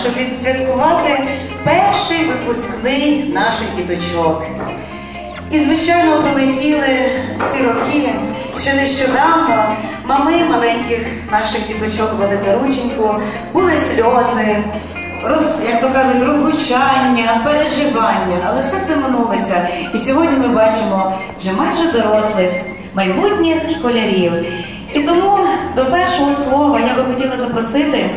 щоб відсвяткувати перший випускний наших діточок. І, звичайно, пролетіли ці роки. Ще нещодавно мами маленьких наших діточок вели за рученьку, були сльози, роз, як то кажуть, розлучання, переживання, але все це минулося. І сьогодні ми бачимо вже майже дорослих, майбутніх школярів. І тому до першого слова я би хотіла запросити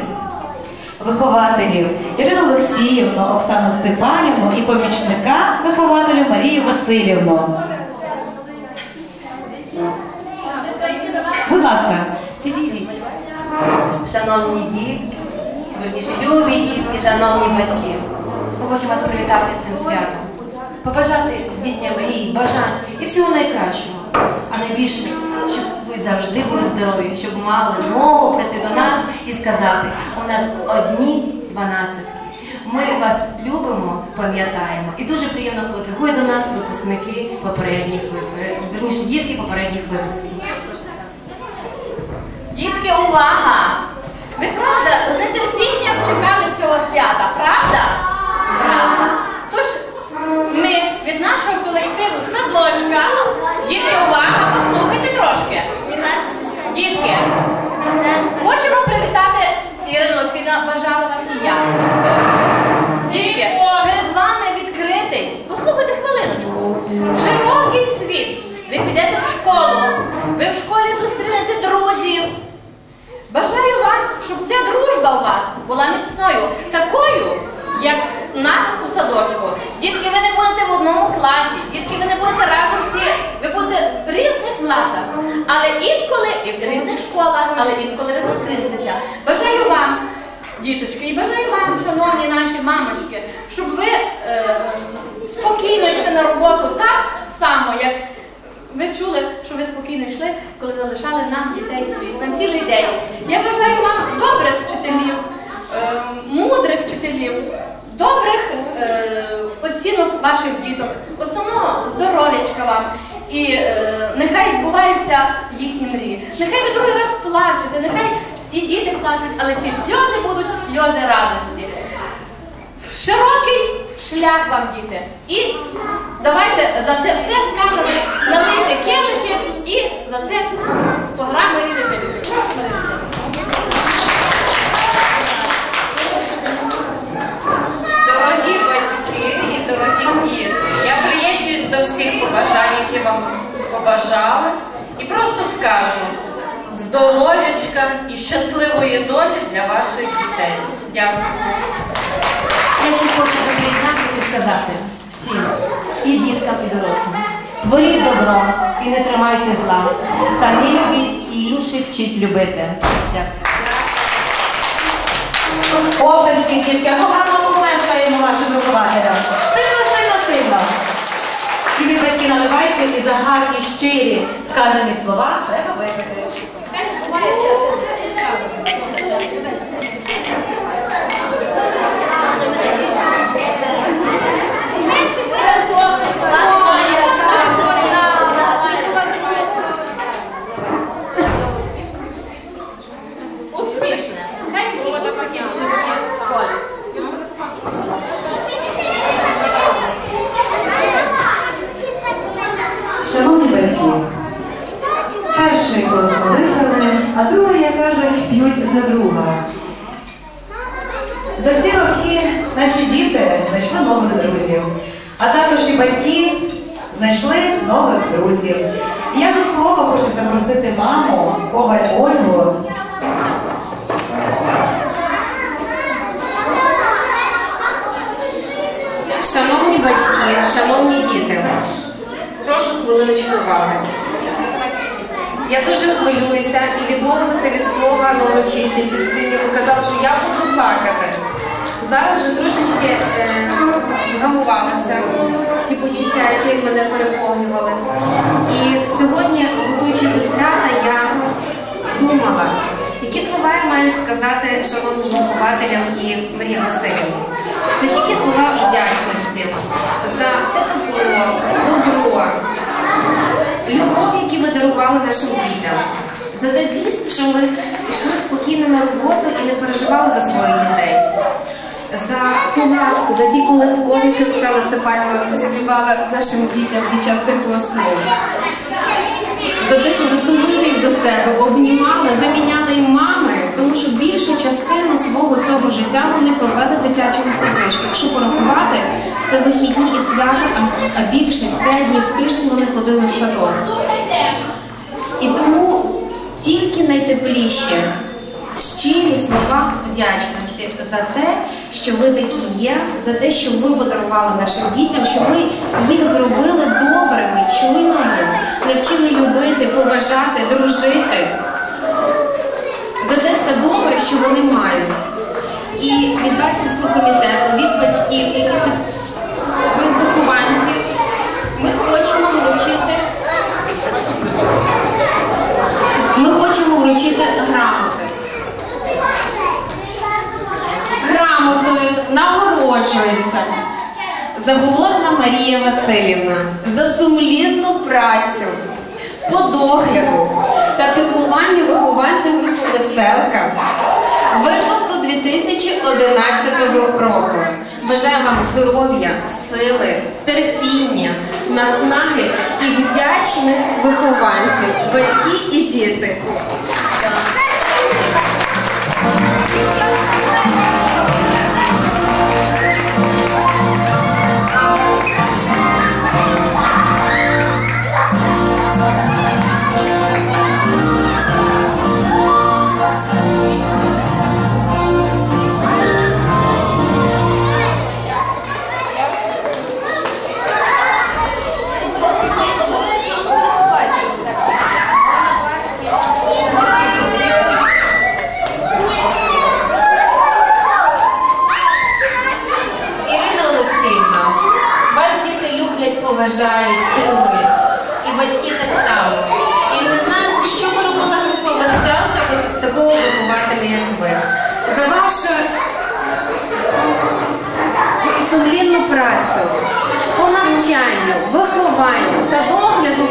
вихователів Ірину Олексіївну, Оксану Степанівну і помічника вихователю Марію Васильівну. Будь ласка, підійдіть. Шановні дітки, верніше, любі дітки, шановні батьки, ми хочемо вас привітати цим святом, побажати здійснення мрій, бажань і всього найкращого. А найбільше, щоб ви завжди були здорові, щоб мали знову прийти до нас і сказати, у нас одні дванадцятки. Ми вас любимо, пам'ятаємо. І дуже приємно, коли приходять до нас випускники попередніх випусків, верніше, дітки попередніх випусків. Дітки, увага! Ви правда з нетерпінням чекали цього свята? Правда. Була міцною, такою, як нас у садочку. Дітки, ви не будете в одному класі, дітки, ви не будете разом всі, ви будете в різних класах, але інколи і в різних школах, але інколи ви зустрінетеся. Бажаю вам, діточки, і бажаю вам, шановні наші мамочки, щоб ви е, спокійно йшли на роботу так само, як. Ви чули, що ви спокійно йшли, коли залишали нам дітей своїх на цілий день. Я бажаю вам добрих вчителів, вчителів, добрих е, оцінок ваших діток, основного здоров'ячка вам. І е, нехай збуваються їхні мрії. Нехай ви другий раз плачете, нехай і діти плачуть, але ці сльози будуть сльози радості. Широкий шлях вам, діти. І давайте за це все скажемо налити келихи і за це програму і репетицію. Дорогі батьки і дорогі діти, я приєднуюсь до всіх побажань, які вам побажали, і просто скажу здоров'ячка і щасливої долі для ваших дітей. Дякую. Я ще хочу приєднатися і сказати всім, і діткам, і дорослим. Творіть добро і не тримайте зла. Самі любіть і інших вчіть любити. Дякую. Оплески, дітки, ну гарно поплескаємо вашим вихователям. Сильно, сильно, сильно. І ви батьки наливайте і за гарні, щирі сказані слова треба випити. Хай збувається це все. Успішне. Хай такі успіхи будуть і в школі. Шановні батьки, перший крок виграли, а другий, як кажуть, п'ють за друга. За ці роки наші діти знайшли нових друзів, а також і батьки знайшли нових друзів. І я до слова хочу запросити маму Коваль Ольгу. Шановні батьки, шановні діти, прошу хвилиночку уваги. Я дуже хвилююся і відмовилася від слова на урочистій частині, казала, що я буду плакати. Зараз вже трошечки е, вгамувалися ті почуття, які мене переповнювали. Сьогодні, готуючись до свята, я думала, які слова я маю сказати шановним вихователям і Марії Васильівні. Це тільки слова вдячності за те добро, добро, любов, які ви дарували нашим дітям, за те дійсно, що ми йшли спокійно на роботу і не переживали за своїх дітей. За ту ласку, за ті колискові, які Оксана Степанівна співала нашим дітям під час теплого сну. За те, що ви їх до себе, обнімали, заміняли їм мами, тому що більшу частину свого цього життя вони провели в дитячому садочку. Якщо порахувати, це вихідні і свято, а- більшість 5 днів в тиждень вони ходили в садок. І тому тільки найтепліші, щирі слова вдячності за те, що ви такі є, за те, що ви подарували нашим дітям, що ви їх зробили добрими, чуйними, навчили любити, поважати, дружити. За те все добре, що вони мають. І від батьківського комітету, від батьків, від вихованців, ми хочемо вручити ми хочемо вручити грамоти. Грамотою нагороджується Заболотна Марія Васильівна за сумлінну працю по догляду та піклуванню вихованців групи Веселка випуску 2011 року. Бажаю вам здоров'я, сили, терпіння, наснаги і вдячних вихованців, батьки і діти.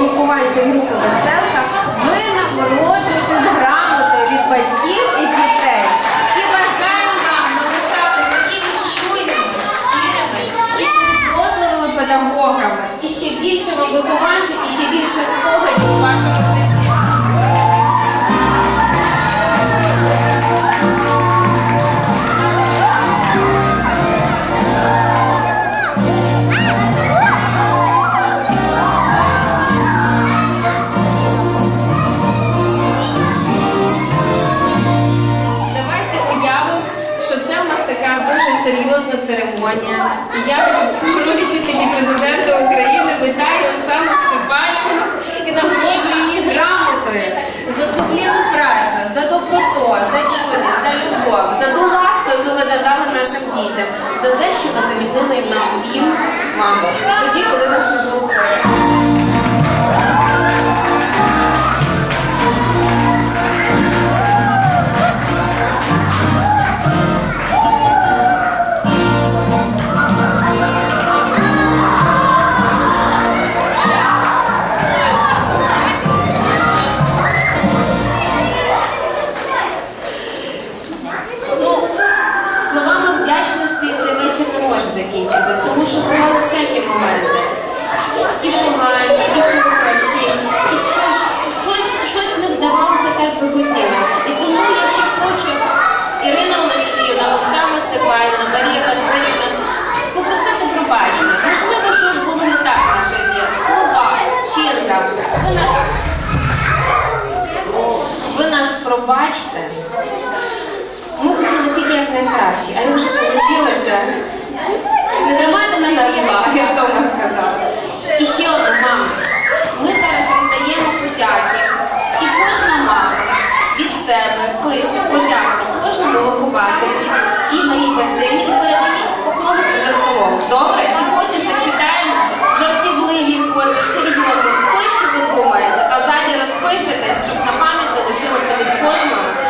Догляду я в ролі вчителі президента України вітаю Оксану Степанівну і нагороджую її грамотою за сумлінну працю, за доброту, за чуйність, за любов, за ту ласку, яку ви надали нашим дітям, за те, що ви замінили нам їм маму. Тоді, коли нас не було. І і хороші, і ще щось, щось не вдавалося так, як ви хотіли. І тому я ще хочу Ірина Олексіївна, Оксана Степанівна, Марія Васильівна попросити пробачення. Можливо, щось було не так в наших діях. Слова, вчинка. Ви нас, ви нас пробачте. Ми хотіли тільки як найкраще, а як вже вийшло, не тримайте мене зла, як Тома сказав. І ще одна мама. Ми зараз роздаємо подяки. І кожна мама від пише подяку кожному вихователю і Марії Васильні, і передані поклонити за столом. Добре? І потім зачитаємо жартівливі жартівливій все відносно той, що ви думаєте, а ззаді розпишетесь, щоб на пам'ять залишилося від кожного.